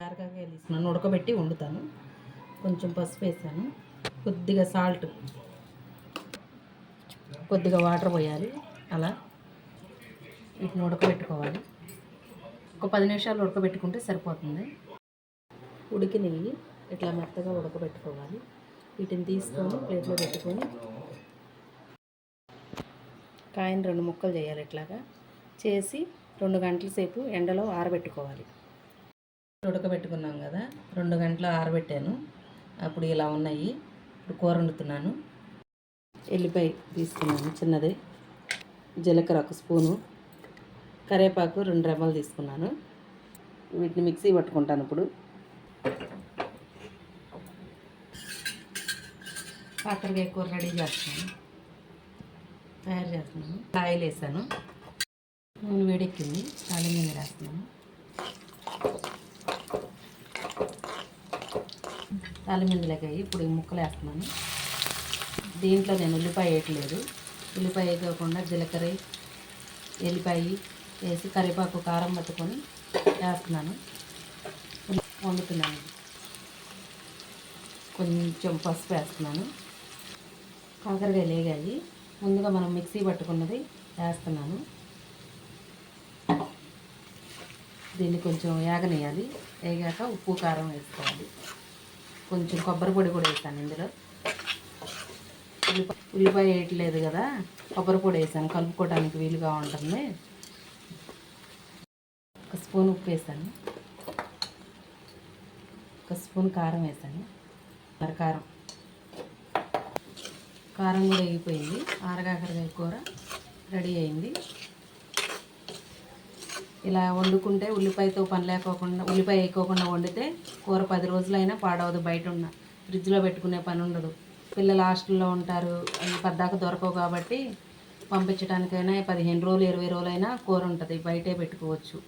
కారకాయలు తీసుకున్నాను ఉడకబెట్టి వండుతాను. కొంచెం పసుపు వేసాను. కొద్దిగా సాల్ట్ కొద్దిగా వాటర్ పోయాలి. అలా వీటిని ఉడకబెట్టుకోవాలి. ఒక పది నిమిషాలు ఉడకబెట్టుకుంటే సరిపోతుంది. ఉడికినవి ఇట్లా మెత్తగా ఉడకబెట్టుకోవాలి. వీటిని తీసుకొని ప్లేట్లో పెట్టుకొని కాయని రెండు ముక్కలు చేయాలి ఇట్లాగా. చేసి రెండు గంటల సేపు ఎండలో ఆరబెట్టుకోవాలి. ఉడకబెట్టుకున్నాం కదా రెండు గంటలు ఆరబెట్టాను. అప్పుడు ఇలా ఉన్నాయి. ఇప్పుడు కూర వండుతున్నాను. ఎల్లిపాయ తీసుకున్నాను చిన్నది. జీలకర్ర ఒక స్పూను. కరివేపాకు రెండు రెమ్మలు తీసుకున్నాను. వీటిని మిక్సీ పట్టుకుంటాను ఇప్పుడు. పాత్రగా కూర రెడీ చేస్తాను తయారు చేస్తున్నాను. ఆయిల్ వేసాను. నూనె వేడెక్కింది. తాళి మీద వేస్తున్నాను. తాలిమిందులకి ఇప్పుడు ఈ ముక్కలు వేస్తున్నాను. దీంట్లో నేను ఉల్లిపాయ వేయట్లేదు. ఉల్లిపాయ వేయకుండా జీలకర్ర ఎల్లిపాయ వేసి కరివేపాకు కారం పట్టుకొని వేస్తున్నాను. వండుతున్నాను. కొంచెం పసుపు వేస్తున్నాను. కాకరకాయ లేగాయి. ముందుగా మనం మిక్సీ పట్టుకున్నది వేస్తున్నాను. దీన్ని కొంచెం వేగనేయాలి వేగాక ఉప్పు కారం వేసుకోవాలి. కొంచెం కొబ్బరి పొడి కూడా వేసాను ఇందులో. ఉల్లిపాయ ఉల్లిపాయ వేయట్లేదు కదా కొబ్బరి పొడి వేసాను. కలుపుకోవడానికి వీలుగా ఉంటుంది. ఒక స్పూన్ ఉప్పు వేసాను. ఒక స్పూన్ కారం వేసాను. మరి కారం. కారం కూడా వేగిపోయింది. ఆరగాకరగా కూర రెడీ అయింది. ఇలా వండుకుంటే ఉల్లిపాయతో పని లేకోకుండా ఉల్లిపాయ వేయకోకుండా వండితే కూర పది రోజులైనా పాడవదు బయట ఉన్న ఫ్రిడ్జ్లో పెట్టుకునే పని ఉండదు. పిల్లలు హాస్టల్లో ఉంటారు అవి పద్దాక దొరకవు కాబట్టి పంపించడానికైనా పదిహేను రోజులు ఇరవై రోజులైనా కూర ఉంటుంది బయటే పెట్టుకోవచ్చు.